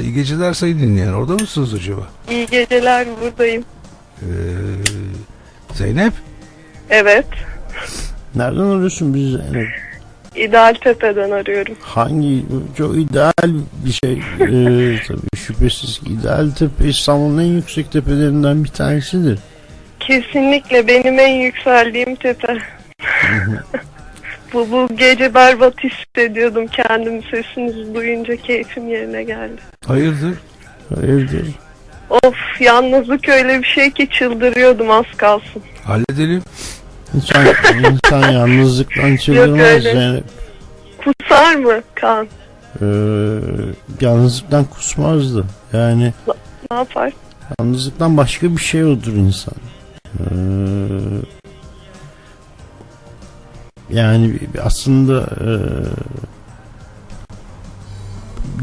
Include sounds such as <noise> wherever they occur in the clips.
İyi geceler sayın dinleyen. Orada mısınız acaba? İyi geceler buradayım. Ee, Zeynep? Evet. Nereden arıyorsun bizi? Yani İdeal Tepe'den arıyorum. hangi çok ideal bir şey ee, <laughs> tabii şüphesiz ki ideal tepe İstanbul'un en yüksek tepelerinden bir tanesidir. Kesinlikle benim en yükseldiğim tepe. <laughs> bu, bu gece berbat hissediyordum kendimi sesinizi duyunca keyfim yerine geldi. Hayırdır? Hayırdır? Of yalnızlık öyle bir şey ki çıldırıyordum az kalsın. Halledelim. İnsan, insan yalnızlıktan çıldırmaz öyle. yani. Kusar mı Kaan? Ee, yalnızlıktan kusmazdı. Yani Ne yapar? yalnızlıktan başka bir şey odur insan. Ee, yani aslında e,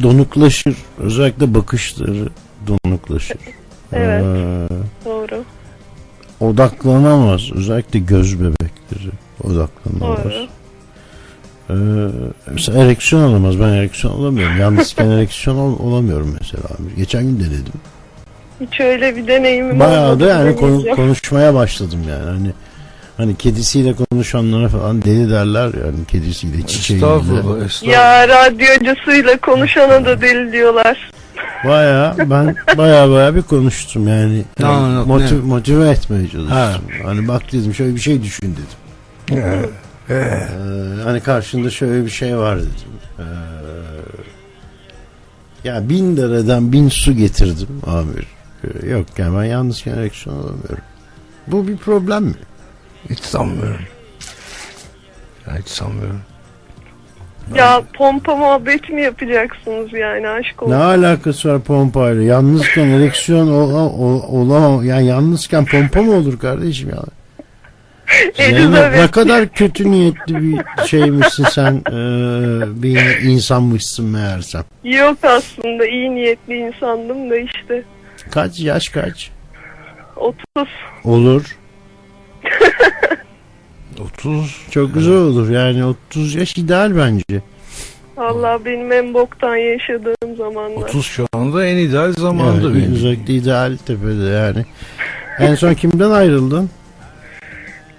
donuklaşır. Özellikle bakışları donuklaşır. Evet. Ee, Doğru. odaklanamaz. Özellikle göz bebekleri odaklanamaz. Doğru. Ee, mesela ereksiyon alamaz. Ben ereksiyon alamıyorum. Yalnızken ereksiyon ol- olamıyorum mesela. Geçen gün denedim. Hiç öyle bir deneyimim Bayağı olmadı. da yani konu- konuşmaya başladım yani. Hani hani kedisiyle konuşanlara falan deli derler yani kedisiyle çiçeğiyle. Estağfurullah. Estağfurullah. Ya radyocusuyla konuşana da deli diyorlar. Bayağı ben bayağı bayağı bir konuştum yani. Ne Yani anlattın, motiv- ne? motive etmeye çalıştım. Ha. Hani bak dedim şöyle bir şey düşün dedim. Ee, ee, Ee, hani karşında şöyle bir şey var dedim. Ee, ya bin dereden bin su getirdim amir. Ee, yok yani ben yalnızken ereksiyon alamıyorum. Bu bir problem mi? Hiç sanmıyorum. Ya hiç sanmıyorum. Ya pompa muhabbeti mi yapacaksınız yani aşk Ne olsun. alakası var pompayla? Yalnızken <laughs> ereksiyon ola- o- olamam. Yani yalnızken pompa mı olur kardeşim ya? <laughs> Zeynep, ne kadar kötü niyetli bir şeymişsin sen e, bir insanmışsın meğersem. Yok aslında iyi niyetli insandım da işte. Kaç yaş kaç? 30. Olur. 30. Çok güzel olur yani 30 yaş ideal bence. Valla benim en boktan yaşadığım zamanlar. 30 şu anda en ideal zamanda Yani benim. özellikle ideal tepede yani. En son kimden ayrıldın?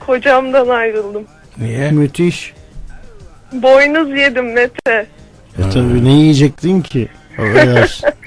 Kocamdan ayrıldım. Niye? Müthiş. Boynuz yedim Mete. E tabi ne yiyecektin ki? Affedersin. <laughs>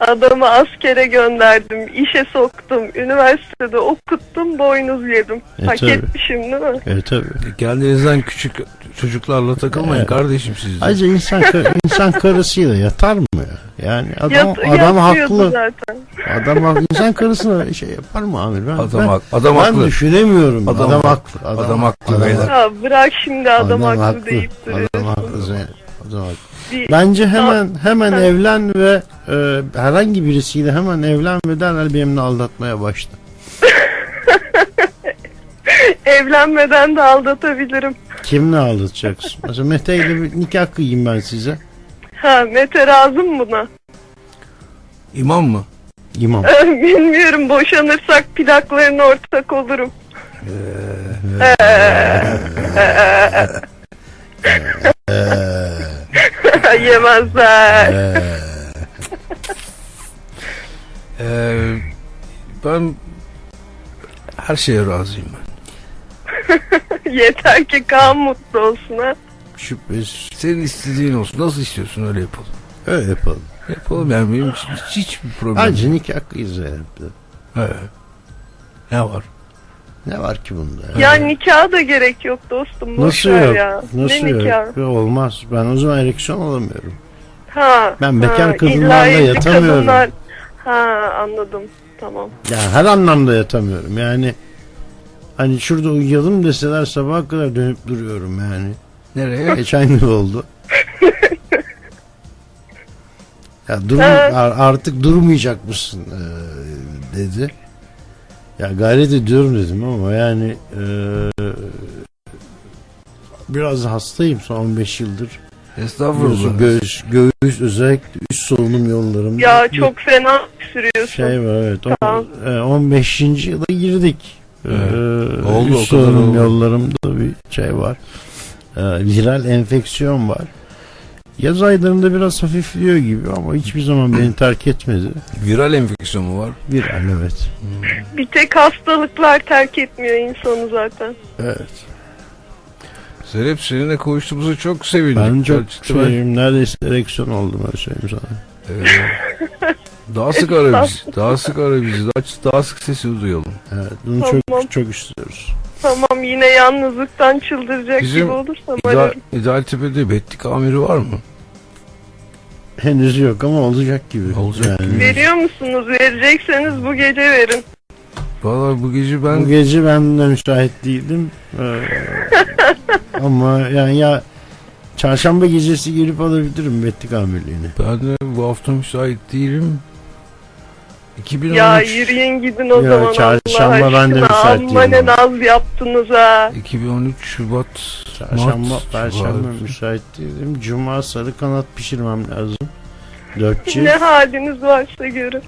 Adamı askere gönderdim. işe soktum. Üniversitede okuttum. Boynuz yedim. E, Hak tabii. etmişim değil mi? e tabi. Kendinizden küçük çocuklarla takılmayın Evet. kardeşim siz de. Ayrıca insan <laughs> insan karısıyla yatar mı ya? Yani adam Yat- adam yatıyordu haklı. zaten. Adam haklı. İnsan karısına şey yapar mı amir? Ben, Adam, ben, hak- adam ben haklı. düşünemiyorum. Adam Adam, haklı. haklı. Adam haklı adam beyler. Ya bırak şimdi adam, haklı, deyip Adam duruyorsun. haklı Zeynep. Bir- Bence hemen hemen Ha. evlen ve e, herhangi birisiyle hemen evlen ve derhal benimle aldatmaya başla. <laughs> Evlenmeden de aldatabilirim. Kimle aldatacaksın? Mesela Mete ile bir nikah kıyayım ben size. Ha Mete razı mı buna? İmam mı? İmam. <laughs> Bilmiyorum boşanırsak plaklarına ortak olurum. <laughs> <laughs> Yemezler. Ee, Ee, ben her şeye razıyım ben. <laughs> Yeter ki Kaan mutlu olsun ha. şüphesiz. Senin istediğin olsun. Nasıl istiyorsun öyle yapalım. Öyle yapalım. Yapalım yani benim hiç, hiç, hiçbir problem Bence yok. nikah kıyız Zeynep'le. Evet. Ne var? Ne var ki bunda? Ya nikaha da gerek yok dostum. Nasıl yok? ya. Nasıl ne yok? nikah? Ya Olmaz. Ben o zaman ereksiyon alamıyorum. Ha. Ben bekar ha, kadınlarla yatamıyorum. kadınlar- Ha anladım. Tamam. Ya her anlamda yatamıyorum. Yani hani şurada uyuyalım deseler sabaha kadar dönüp duruyorum yani. Nereye? <laughs> Geçen gün oldu. Ya dur, Evet. ar- artık durmayacak mısın eee, dedi. Ya gayret ediyorum dedim ama yani eee, biraz hastayım son 15 yıldır. Estağfurullah. Göğüs, göğüs, özellikle üst solunum yollarımda Ya çok fena sürüyorsun. şey var evet. O- Tamam. e, 15. yıla girdik. Evet. Ee, Oldu, üst o kadar solunum oldu. yollarımda bir şey var. Ee, viral enfeksiyon var. Yaz aylarında biraz hafifliyor gibi ama hiçbir zaman beni terk etmedi. Viral enfeksiyon mu var? Bir evet. Bir tek hastalıklar terk etmiyor insanı zaten. Evet. Serap seninle konuştuğumuza çok sevindik. Ben çok Gerçekten ben- şeyim neredeyse ereksiyon oldum öyle söyleyeyim sana. Ee, daha sık ara bizi. <laughs> Daha sık ara bizi. Daha, daha sık sesini duyalım. Evet bunu Tamam. çok çok istiyoruz. Tamam yine yalnızlıktan çıldıracak Bizim gibi olursam İdeal, ararım. İdeal Tepe'de betlik amiri var mı? Henüz yok ama olacak gibi. Olacak Yani gibi. Veriyor musunuz? Verecekseniz bu gece verin. Valla bu gece ben Bu gece ben de müsait değildim. Ee, <laughs> ama yani ya çarşamba gecesi gelip alabilirim betlik amirliğini. ben de bu hafta müsait değilim. 2013 Ya yürüyün gidin o Ya, zaman çarşamba Allah ben de aşkına. müsait Amma ne naz yaptınız ha. 2013 Şubat Çarşamba, Mart, perşembe müsait değilim. Cuma sarı kanat pişirmem lazım. Dörtçü. Ne haliniz varsa görün.